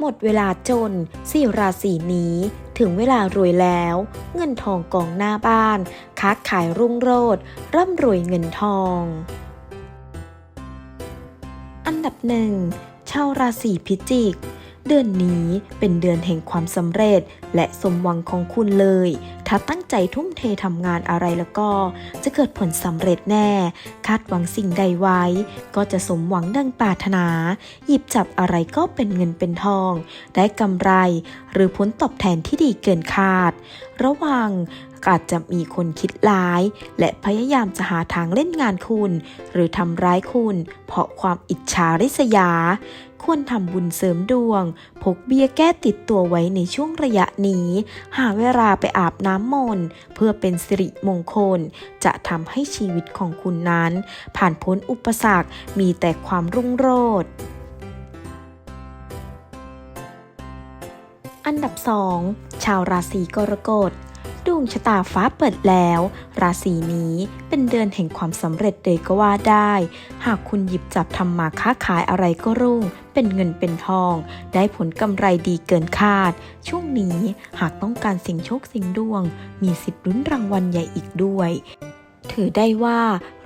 หมดเวลาจนสี่ราศีนี้ ถึงเวลารวยแล้ว เงินทองกองหน้าบ้าน ค้าขายรุ่งโรจน์ร่ำรวยเงินทอง อันดับหนึ่งชาวราศีพิจิกเดือนนี้เป็นเดือนแห่งความสำเร็จและสมหวังของคุณเลย ถ้าตั้งใจทุ่มเททำงานอะไรแล้วก็ จะเกิดผลสำเร็จแน่ คาดหวังสิ่งใดไว้ ก็จะสมหวังดังปรารถนา หยิบจับอะไรก็เป็นเงินเป็นทอง ได้กำไร หรือผลตอบแทนที่ดีเกินคาด ระวังอาจจะมีคนคิดร้าย และพยายามจะหาทางเล่นงานคุณ หรือทำร้ายคุณ เพราะความอิจฉาริษยา ควรทำบุญเสริมดวงพกเบี้ยแก้ติดตัวไว้ในช่วงระยะนี้ หาเวลาไปอาบน้ำมนต์เพื่อเป็นสิริมงคล จะทำให้ชีวิตของคุณนั้น ผ่านพ้นอุปสรรคมีแต่ความรุ่งโรจน์อันดับ 2 ชาวราศีกรกฎ ดวงชะตาฟ้าเปิดแล้ว ราศีนี้เป็นเดือนแห่งความสำเร็จเลยก็ว่าได้ หากคุณหยิบจับทำมาค้าขายอะไรก็รุ่ง เป็นเงินเป็นทอง ได้ผลกำไรดีเกินคาด ช่วงนี้หากต้องการสิ่งโชคสิ่งดวง มีสิทธิ์ลุ้นรางวัลใหญ่อีกด้วย ถือได้ว่า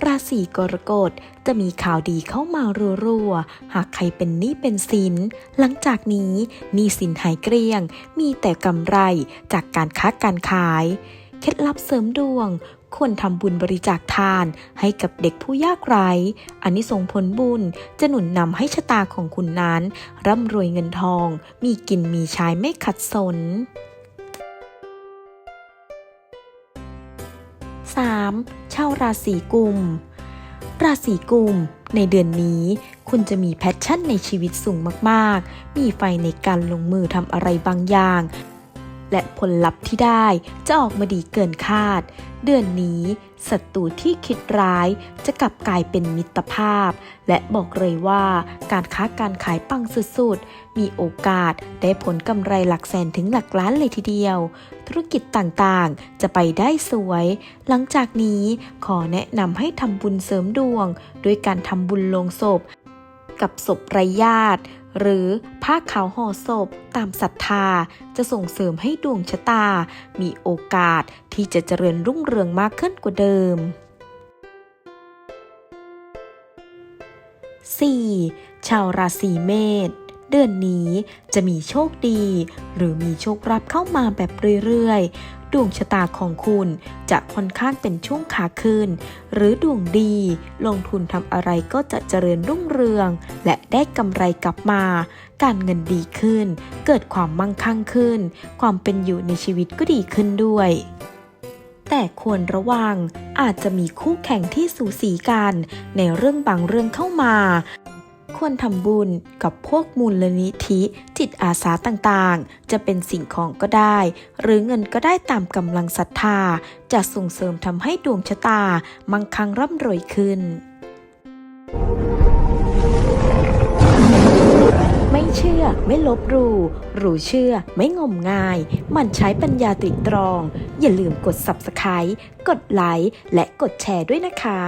ราศีกรกฎจะมีข่าวดีเข้ามารัวๆ หากใครเป็นหนี้เป็นสิน หลังจากนี้หนี้สินหายเกลี้ยง มีแต่กำไรจากการค้าการขาย เคล็ดลับเสริมดวง ควรทำบุญบริจาคทานให้กับเด็กผู้ยากไร้อันนี้ส่งผลบุญจะหนุนนำให้ชะตาของคุณนั้น ร่ำรวยเงินทอง มีกินมีใช้ไม่ขัดสน 3. ชาวราศีกุม ราศีกุม ในเดือนนี้ คุณจะมีแพชชั่นในชีวิตสูงมาก ๆ มีไฟในการลงมือทำอะไรบางอย่าง และผลลัพธ์ที่ได้จะออกมาดีเกินคาด เดือนนี้ศัตรูที่คิดร้ายจะกลับกลายเป็นมิตรภาพ และบอกเลยว่าการค้าการขายปังสุดๆ มีโอกาสได้ผลกำไรหลักแสนถึงหลักล้านเลยทีเดียว ธุรกิจต่างๆ จะไปได้สวย หลังจากนี้ขอแนะนำให้ทำบุญเสริมดวง ด้วยการทำบุญลงศพ กับศพไร้ญาติ หรือผ้าขาวห่อศพตามศรัทธา จะส่งเสริมให้ดวงชะตา มีโอกาสที่จะเจริญรุ่งเรืองมากขึ้นกว่าเดิม 4. ชาวราศีเมษเดือนนี้จะมีโชคดี หรือมีโชครับเข้ามาแบบเรื่อย ดวงชะตาของคุณจะค่อนข้างเป็นช่วงขาขึ้น หรือดวงดี ลงทุนทำอะไรก็จะเจริญรุ่งเรือง และได้กำไรกลับมา การเงินดีขึ้น เกิดความมั่งคั่งขึ้น ความเป็นอยู่ในชีวิตก็ดีขึ้นด้วยแต่ควรระวังอาจจะมีคู่แข่งที่สูสีกันในเรื่องบางเรื่องเข้ามา ควรทำบุญกับพวกมูลนิธิจิตอาสาต่างๆ จะเป็นสิ่งของก็ได้ หรือเงินก็ได้ตามกำลังศรัทธา จะส่งเสริมทำให้ดวงชะตา มั่งคั่งร่ำรวยขึ้น ไม่เชื่อไม่ลบหลู่รู้เชื่อไม่งมงาย มันใช้ปัญญาตริตรอง อย่าลืมกด Subscribe กดไลค์และกดแชร์ด้วยนะคะ